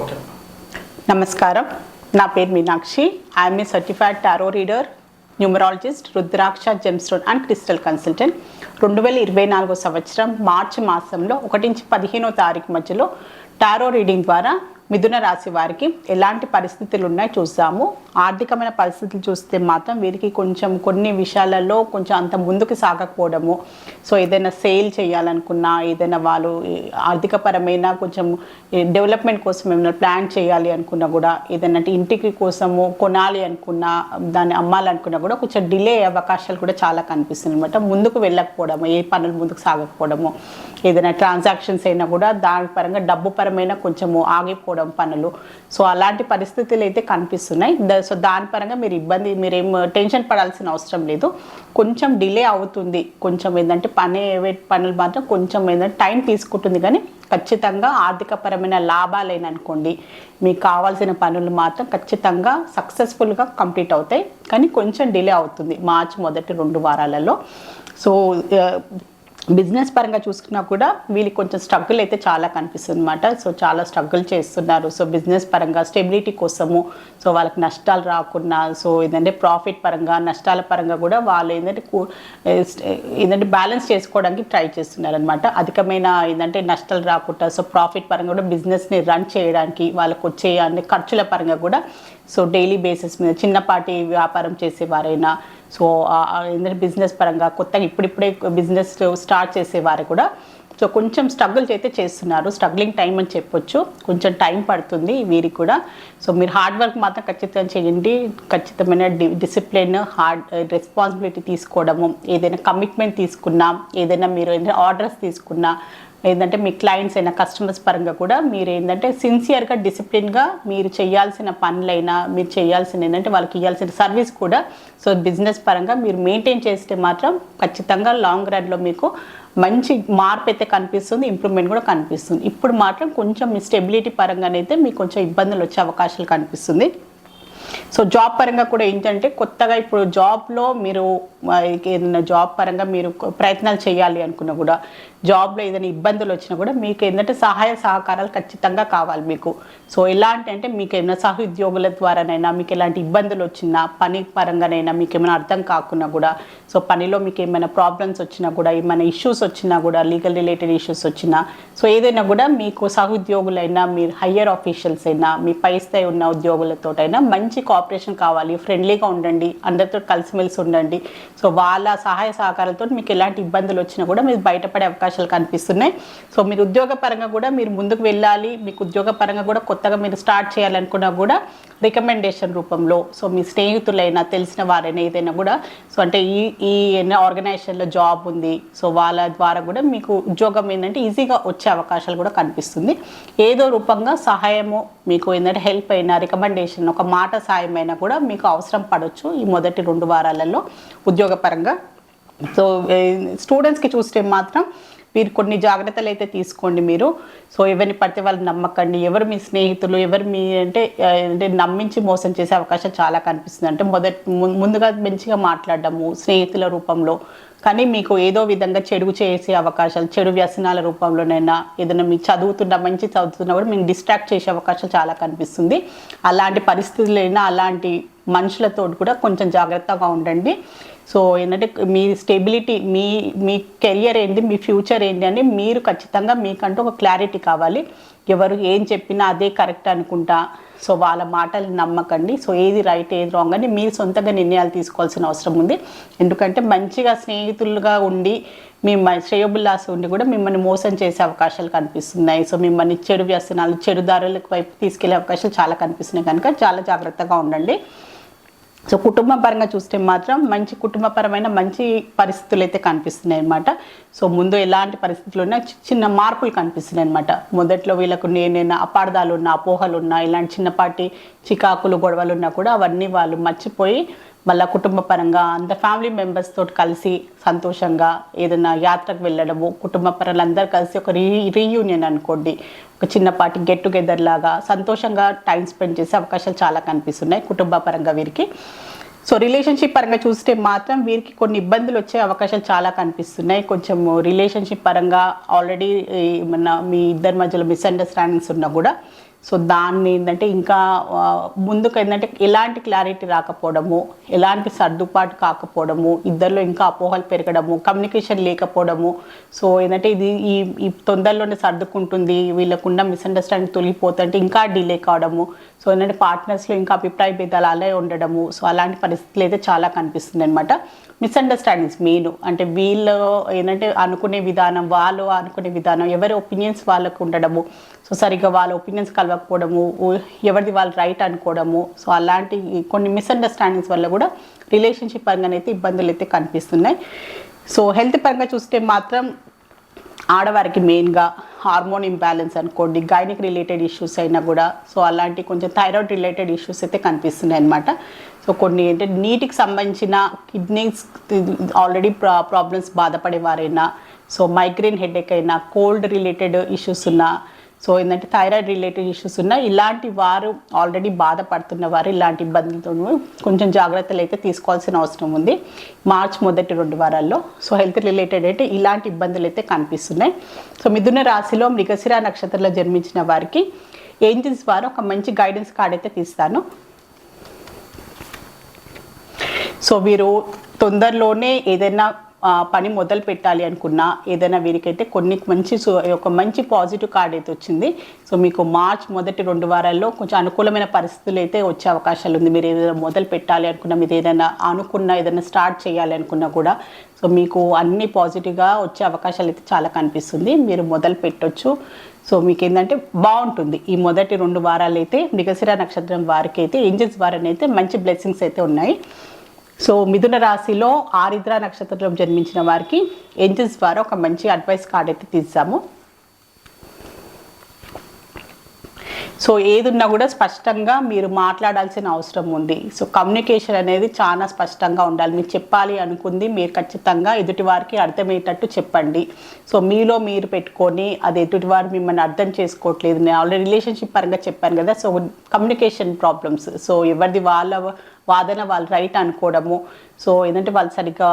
Okay. నమస్కారం. నా పేరు Meenakshi. I'm a certified tarot reader numerologist rudraksha gemstone and crystal consultant రెండు వేల ఇరవై నాలుగో సంవత్సరం మార్చి మాసంలో ఒకటి నుంచి పదిహేనో తారీఖు మధ్యలో టారో రీడింగ్ ద్వారా మిథున రాశి వారికి ఎలాంటి పరిస్థితులు ఉన్నాయి చూసాము. ఆర్థికమైన పరిస్థితులు చూస్తే మాత్రం వీరికి కొంచెం కొన్ని విషయాలలో కొంచెం అంత ముందుకు సాగకపోవడము. సో ఏదైనా సేల్ చేయాలనుకున్నా ఏదైనా వాళ్ళు ఆర్థికపరమైన కొంచెం డెవలప్మెంట్ కోసం ఏమైనా ప్లాన్ చేయాలి అనుకున్నా కూడా ఏదైనా ఇంటికి కోసము కొనాలి అనుకున్నా దాన్ని అమ్మాలనుకున్నా కూడా కొంచెం డిలే అయ్యే అవకాశాలు కూడా చాలా కనిపిస్తుంది అనమాట ముందుకు వెళ్ళకపోవడము ఏ పనులు ముందుకు సాగకపోవడము ఏదైనా ట్రాన్సాక్షన్స్ అయినా కూడా దాని పరంగా డబ్బు పరమైన కొంచెము ఆగిపోవడం పనులు. సో అలాంటి పరిస్థితులు అయితే కనిపిస్తున్నాయి. ద- సో దాని పరంగా మీరు ఇబ్బంది మీరేం టెన్షన్ పడాల్సిన అవసరం లేదు. కొంచెం డిలే అవుతుంది. కొంచెం ఏంటంటే పని పనులు మాత్రం కొంచెం ఏంటంటే టైం తీసుకుంటుంది. కానీ ఖచ్చితంగా ఆర్థికపరమైన లాభాలైన అనుకోండి మీకు కావాల్సిన పనులు మాత్రం ఖచ్చితంగా సక్సెస్ఫుల్గా కంప్లీట్ అవుతాయి. కానీ కొంచెం డిలే అవుతుంది మార్చి మొదటి రెండు వారాలలో. సో బిజినెస్ పరంగా చూసుకున్నా కూడా వీళ్ళకి కొంచెం స్ట్రగుల్ అయితే చాలా కనిపిస్తుంది అనమాట సో చాలా స్ట్రగుల్ చేస్తున్నారు. సో బిజినెస్ పరంగా స్టెబిలిటీ కోసము సో వాళ్ళకి నష్టాలు రాకుండా సో ఏంటంటే ప్రాఫిట్ పరంగా నష్టాల పరంగా కూడా వాళ్ళు ఏంటంటే ఏంటంటే బ్యాలెన్స్ చేసుకోవడానికి ట్రై చేస్తున్నారు అనమాట అధికమైన ఏంటంటే నష్టాలు రాకుండా సో ప్రాఫిట్ పరంగా కూడా బిజినెస్ని రన్ చేయడానికి వాళ్ళకు వచ్చే అన్ని ఖర్చుల పరంగా కూడా సో డైలీ బేసిస్ మీద చిన్నపాటి వ్యాపారం చేసేవారైనా సో ఏంటంటే బిజినెస్ పరంగా కొత్తగా ఇప్పుడిప్పుడే బిజినెస్ స్టార్ట్ చేసేవారు కూడా. సో కొంచెం స్ట్రగుల్ అయితే చేస్తున్నారు. స్ట్రగ్లింగ్ టైం అని చెప్పొచ్చు. కొంచెం టైం పడుతుంది వీరికి కూడా. సో మీరు హార్డ్ వర్క్ మాత్రం ఖచ్చితంగా చేయండి. ఖచ్చితమైన డి డిసిప్లిన్ హార్డ్ రెస్పాన్సిబిలిటీ తీసుకోవడము ఏదైనా కమిట్మెంట్ తీసుకున్నా ఏదైనా మీరు ఏదైనా ఆర్డర్స్ తీసుకున్నా ఏంటంటే మీ క్లయింట్స్ అయినా కస్టమర్స్ పరంగా కూడా మీరు ఏంటంటే సిన్సియర్గా డిసిప్లిన్గా మీరు చేయాల్సిన పనులైనా మీరు చేయాల్సిన ఏంటంటే వాళ్ళకి ఇవ్వాల్సిన సర్వీస్ కూడా సో బిజినెస్ పరంగా మీరు మెయింటైన్ చేస్తే మాత్రం ఖచ్చితంగా లాంగ్ రన్లో మీకు మంచి మార్పు అయితే కనిపిస్తుంది ఇంప్రూవ్మెంట్ కూడా కనిపిస్తుంది. ఇప్పుడు మాత్రం కొంచెం మీ స్టెబిలిటీ పరంగానైతే మీకు కొంచెం ఇబ్బందులు వచ్చే అవకాశాలు కనిపిస్తుంది. సో జాబ్ పరంగా కూడా ఏంటంటే కొత్తగా ఇప్పుడు జాబ్లో మీరు ఏదైనా జాబ్ పరంగా మీరు ప్రయత్నాలు చేయాలి అనుకున్నా కూడా జాబ్లో ఏదైనా ఇబ్బందులు వచ్చినా కూడా మీకు ఏంటంటే సహాయ సహకారాలు ఖచ్చితంగా కావాలి మీకు. సో ఎలాంటి అంటే మీకు ఏమైనా సహోద్యోగుల ద్వారానైనా మీకు ఎలాంటి ఇబ్బందులు వచ్చినా పని పరంగానైనా మీకు ఏమైనా అర్థం కాకున్నా కూడా సో పనిలో మీకు ఏమైనా ప్రాబ్లమ్స్ వచ్చినా కూడా ఏమైనా ఇష్యూస్ వచ్చినా కూడా లీగల్ రిలేటెడ్ ఇష్యూస్ వచ్చినా సో ఏదైనా కూడా మీకు సహోద్యోగులైనా మీరు హయ్యర్ ఆఫీషియల్స్ అయినా మీ పై స్థాయి ఉన్న ఉద్యోగులతోటైనా మంచి కోఆపరేషన్ కావాలి ఫ్రెండ్లీగా ఉండండి అందరితో కలిసిమెలిసి ఉండండి. సో వాళ్ళ సహాయ సహకారాలతో మీకు ఎలాంటి ఇబ్బందులు వచ్చినా కూడా మీరు బయటపడే అవకాశం అవకాశాలు కనిపిస్తున్నాయి. సో మీరు ఉద్యోగ పరంగా కూడా మీరు ముందుకు వెళ్ళాలి. మీకు ఉద్యోగ పరంగా కూడా కొత్తగా మీరు స్టార్ట్ చేయాలనుకున్నా కూడా రికమెండేషన్ రూపంలో సో మీ స్నేహితులైనా తెలిసిన వారైనా ఏదైనా కూడా సో అంటే ఈ ఈ ఆర్గనైజేషన్లో జాబ్ ఉంది. సో వాళ్ళ ద్వారా కూడా మీకు ఉద్యోగం ఏంటంటే ఈజీగా వచ్చే అవకాశాలు కూడా కనిపిస్తుంది. ఏదో రూపంగా సహాయము మీకు ఏంటంటే హెల్ప్ అయినా రికమెండేషన్ ఒక మాట సాయం అయినా కూడా మీకు అవసరం పడవచ్చు ఈ మొదటి రెండు వారాలలో ఉద్యోగపరంగా. సో స్టూడెంట్స్కి చూస్తే మాత్రం మీరు కొన్ని జాగ్రత్తలు అయితే తీసుకోండి మీరు. సో ఎవరిని పడితే వాళ్ళు నమ్మకండి. ఎవరు మీ స్నేహితులు ఎవరు మీ అంటే అంటే నమ్మించి మోసం చేసే అవకాశం చాలా కనిపిస్తుంది. అంటే మొదటి ముందుగా మంచిగా మాట్లాడడము స్నేహితుల రూపంలో. కానీ మీకు ఏదో విధంగా చెడు చేసే అవకాశాలు చెడు వ్యసనాల రూపంలోనైనా ఏదైనా మీకు చదువుతున్న మంచి చదువుతున్నా కూడా మీకు డిస్ట్రాక్ట్ చేసే అవకాశం చాలా కనిపిస్తుంది. అలాంటి పరిస్థితులైనా అలాంటి మనుషులతో కూడా కొంచెం జాగ్రత్తగా ఉండండి. సో ఏంటంటే మీ స్టెబిలిటీ మీ మీ కెరియర్ ఏంటి మీ ఫ్యూచర్ ఏంటి అని మీరు ఖచ్చితంగా మీకంటూ ఒక క్లారిటీ కావాలి. ఎవరు ఏం చెప్పినా అదే కరెక్ట్ అనుకుంటా. సో వాళ్ళ మాటలు నమ్మకండి. సో ఏది రైట్ ఏది రాంగ్ అని మీరు సొంతంగా నిర్ణయాలు తీసుకోవాల్సిన అవసరం ఉంది. ఎందుకంటే మంచిగా స్నేహితులుగా ఉండి మీ శ్రేయబుల్లాస్ శ్రేయోబుల్లాస్ ఉండి కూడా మిమ్మల్ని మోసం చేసే అవకాశాలు కనిపిస్తున్నాయి. సో మిమ్మల్ని చెడు వ్యసనాలు చెడు దారుల వైపు తీసుకెళ్ళే అవకాశాలు చాలా కనిపిస్తున్నాయి. కనుక చాలా జాగ్రత్తగా ఉండండి. సో కుటుంబ పరంగా చూస్తే మాత్రం మంచి కుటుంబపరమైన మంచి పరిస్థితులు అయితే కనిపిస్తున్నాయి అనమాట సో ముందు ఎలాంటి పరిస్థితులు ఉన్నా చి- చిన్న మార్పులు కనిపిస్తున్నాయి అనమాట మొదట్లో వీళ్ళకు నేనైనా అపార్థాలు ఉన్నా అపోహలు ఉన్నా ఇలాంటి చిన్నపాటి చికాకులు గొడవలు ఉన్నా కూడా అవన్నీ వాళ్ళు మర్చిపోయి మళ్ళీ కుటుంబ పరంగా అంత ఫ్యామిలీ మెంబర్స్ తోటి కలిసి సంతోషంగా ఏదైనా యాత్రకు వెళ్ళడము కుటుంబ పరంగా అందరూ కలిసి ఒక రీ రీయూనియన్ అనుకోండి. ఒక చిన్నపాటి గెట్ టుగెదర్ లాగా సంతోషంగా టైం స్పెండ్ చేసే అవకాశాలు చాలా కనిపిస్తున్నాయి కుటుంబ పరంగా వీరికి. సో రిలేషన్షిప్ పరంగా చూస్తే మాత్రం వీరికి కొన్ని ఇబ్బందులు వచ్చే అవకాశాలు చాలా కనిపిస్తున్నాయి. కొంచెం రిలేషన్షిప్ పరంగా ఆల్రెడీ మన మీ ఇద్దరి మధ్యలో మిస్అండర్స్టాండింగ్స్ ఉన్నా కూడా సో దాన్ని ఏంటంటే ఇంకా ముందుకు ఏంటంటే ఎలాంటి క్లారిటీ రాకపోవడము ఎలాంటి సర్దుబాటు కాకపోవడము ఇద్దరిలో ఇంకా అపోహలు పెరగడము కమ్యూనికేషన్ లేకపోవడము. సో ఏంటంటే ఇది ఈ ఈ తొందరలోనే సర్దుకుంటుంది వీళ్ళకున్న మిస్అండర్స్టాండింగ్ తొలగిపోతుంటే ఇంకా డిలే కావడము. సో ఏంటంటే పార్ట్నర్స్లో ఇంకా అభిప్రాయ భేదాలు అలా ఉండడము. సో అలాంటి పరిస్థితులు అయితే చాలా కనిపిస్తుంది అనమాట మిస్అండర్స్టాండింగ్స్ మెయిన్ అంటే వీళ్ళు ఏంటంటే అనుకునే విధానం వాళ్ళు అనుకునే విధానం ఎవరి ఒపీనియన్స్ వాళ్ళకు ఉండడము సో సరిగ్గా వాళ్ళ ఒపీనియన్స్ కలవకపోవడము ఎవరిది వాళ్ళు రైట్ అనుకోవడము సో అలాంటి కొన్ని మిస్అండర్స్టాండింగ్స్ వల్ల కూడా రిలేషన్షిప్ పరంగానైతే ఇబ్బందులు అయితే కనిపిస్తున్నాయి సో హెల్త్ పరంగా చూస్తే మాత్రం ఆడవారికి మెయిన్గా హార్మోన్ ఇంబ్యాలెన్స్ అనుకోండి గైనిక్ రిలేటెడ్ ఇష్యూస్ అయినా కూడా సో అలాంటి కొంచెం థైరాయిడ్ రిలేటెడ్ ఇష్యూస్ అయితే కనిపిస్తున్నాయి అనమాట సో కొన్ని ఏంటంటే నీటికి సంబంధించిన కిడ్నీస్ ఆల్రెడీ ప్రా ప్రాబ్లమ్స్ బాధపడేవారైనా సో మైగ్రేన్ హెడేక్ అయినా కోల్డ్ రిలేటెడ్ ఇష్యూస్ ఉన్నా సో ఏంటంటే థైరాయిడ్ రిలేటెడ్ ఇష్యూస్ ఉన్నా ఇలాంటి వారు ఆల్రెడీ బాధపడుతున్న వారు ఇలాంటి ఇబ్బందులతో కొంచెం జాగ్రత్తలు అయితే తీసుకోవాల్సిన అవసరం ఉంది. మార్చ్ మొదటి రెండు వారాల్లో సో హెల్త్ రిలేటెడ్ అయితే ఇలాంటి ఇబ్బందులు అయితే కనిపిస్తున్నాయి. సో మిథున రాశిలో మృగశిర నక్షత్రంలో జన్మించిన వారికి ఏంజిల్స్ వారు ఒక మంచి గైడెన్స్ కార్డ్ అయితే తీస్తాను. సో వీరు తొందరలోనే ఏదైనా పని మొదలు పెట్టాలి అనుకున్నా ఏదైనా వీరికైతే కొన్ని మంచి ఒక మంచి పాజిటివ్ కార్డ్ అయితే వచ్చింది. సో మీకు మార్చ్ మొదటి రెండు వారాల్లో కొంచెం అనుకూలమైన పరిస్థితులు అయితే వచ్చే అవకాశాలు ఉంది. మీరు ఏదైనా మొదలు పెట్టాలి అనుకున్నా మీరు ఏదైనా అనుకున్నా ఏదైనా స్టార్ట్ చేయాలి అనుకున్నా కూడా సో మీకు అన్ని పాజిటివ్గా వచ్చే అవకాశాలు అయితే చాలా కనిపిస్తుంది. మీరు మొదలు పెట్టొచ్చు. సో మీకు ఏంటంటే బాగుంటుంది. ఈ మొదటి రెండు వారాలు అయితే మృగశిర నక్షత్రం వారికి అయితే ఏంజల్స్ వారని అయితే మంచి బ్లెస్సింగ్స్ అయితే ఉన్నాయి. సో మిథున రాశిలో ఆరిద్ర నక్షత్రంలో జన్మించిన వారికి ఏంజల్స్ ద్వారా ఒక మంచి అడ్వైస్ కార్డ్ అయితే తీసాము సో ఏదున్నా కూడా స్పష్టంగా మీరు మాట్లాడాల్సిన అవసరం ఉంది. సో కమ్యూనికేషన్ అనేది చాలా స్పష్టంగా ఉండాలి. మీరు చెప్పాలి అనుకుంది మీరు ఖచ్చితంగా ఎదుటివారికి అర్థమయ్యేటట్టు చెప్పండి. సో మీలో మీరు పెట్టుకొని అది ఎదుటివారు మిమ్మల్ని అర్థం చేసుకోవట్లేదు. నేను ఆల్రెడీ రిలేషన్షిప్ పరంగా చెప్పాను కదా. So communication problems. సో ఎవరిది వాళ్ళ వాదన వాళ్ళు రైట్ అనుకోవడము. సో ఏంటంటే వాళ్ళు సరిగ్గా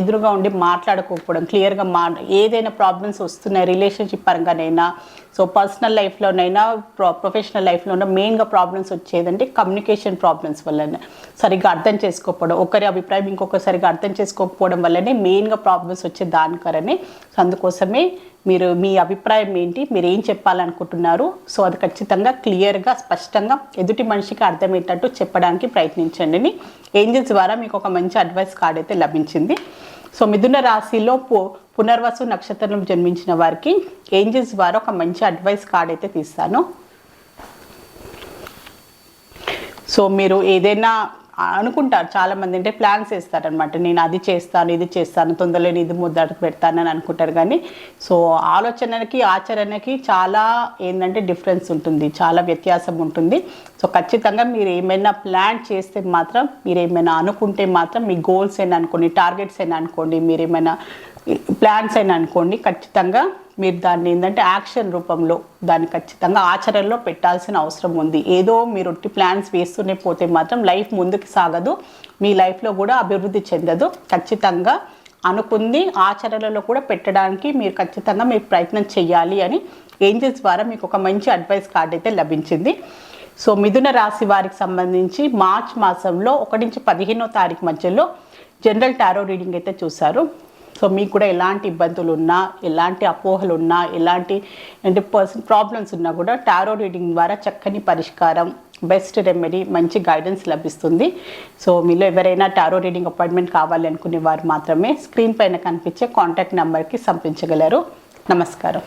ఎదురుగా ఉండి మాట్లాడుకోకపోవడం క్లియర్గా మా ఏదైనా ప్రాబ్లమ్స్ వస్తున్నాయి రిలేషన్షిప్ పరంగానైనా సో పర్సనల్ లైఫ్లోనైనా ప్రొ ప్రొఫెషనల్ లైఫ్లోనైనా మెయిన్గా ప్రాబ్లమ్స్ వచ్చేదంటే కమ్యూనికేషన్ ప్రాబ్లమ్స్ వల్లనే. సరిగ్గా అర్థం చేసుకోకపోవడం ఒకరి అభిప్రాయం ఇంకొకసారిగా అర్థం చేసుకోకపోవడం వల్లనే మెయిన్గా ప్రాబ్లమ్స్ వచ్చే దానికరనే సో అందుకోసమే మీరు మీ అభిప్రాయం ఏంటి మీరు ఏం చెప్పాలనుకుంటున్నారు? సో అది ఖచ్చితంగా క్లియర్గా స్పష్టంగా ఎదుటి మనిషికి అర్థమయ్యేటట్టు చెప్పడానికి ప్రయత్నించండి. ఏంజిల్స్ ద్వారా మీకు ఒక మంచి అడ్వైస్ కార్డ్ అయితే లభించింది. సో మిథున రాశిలో పు పునర్వసు నక్షత్రం జన్మించిన వారికి ఏంజిల్స్ ద్వారా ఒక మంచి అడ్వైస్ కార్డ్ అయితే తీస్తాను. సో మీరు ఏదైనా అనుకుంటారు చాలామంది అంటే ప్లాన్స్ వేస్తారనమాట నేను అది చేస్తాను ఇది చేస్తాను తొందరలో ఇది ముద్దకు పెడతాను అని అనుకుంటారు కానీ సో ఆలోచనకి ఆచరణకి చాలా ఏంటంటే డిఫరెన్స్ ఉంటుంది. చాలా వ్యత్యాసం ఉంటుంది. సో ఖచ్చితంగా మీరు ఏమైనా ప్లాన్ చేస్తే మాత్రం మీరు ఏమైనా అనుకుంటే మాత్రం మీ గోల్స్ అయినా అనుకోండి టార్గెట్స్ అయినా అనుకోండి మీరు ఏమైనా ప్లాన్స్ అయినా అనుకోండి ఖచ్చితంగా మీరు దాన్ని ఏంటంటే యాక్షన్ రూపంలో దాన్ని ఖచ్చితంగా ఆచరణలో పెట్టాల్సిన అవసరం ఉంది. ఏదో మీరు ఒట్టి ప్లాన్స్ వేస్తూనే పోతే మాత్రం లైఫ్ ముందుకు సాగదు. మీ లైఫ్లో కూడా అభివృద్ధి చెందదు. ఖచ్చితంగా అనుకుంది ఆచరణలో కూడా పెట్టడానికి మీరు ఖచ్చితంగా మీరు ప్రయత్నం చేయాలి అని ఏంజల్స్ ద్వారా మీకు ఒక మంచి అడ్వైస్ కార్డ్ అయితే లభించింది. సో మిథున రాశి వారికి సంబంధించి మార్చ్ మాసంలో ఒకటి నుంచి పదిహేనో తారీఖు మధ్యలో జనరల్ టారో రీడింగ్ అయితే చూశారు. సో మీకు కూడా ఎలాంటి ఇబ్బందులు ఉన్నా ఎలాంటి అపోహలు ఉన్నా ఎలాంటి అంటే పర్సన్ ప్రాబ్లమ్స్ ఉన్నా కూడా టారో రీడింగ్ ద్వారా చక్కని పరిష్కారం బెస్ట్ రెమెడీ మంచి గైడెన్స్ లభిస్తుంది. సో మీలో ఎవరైనా టారో రీడింగ్ అపాయింట్మెంట్ కావాలి అనుకునే వారు మాత్రమే స్క్రీన్ పైన కనిపించే కాంటాక్ట్ నెంబర్కి సంపించగలరు. నమస్కారం.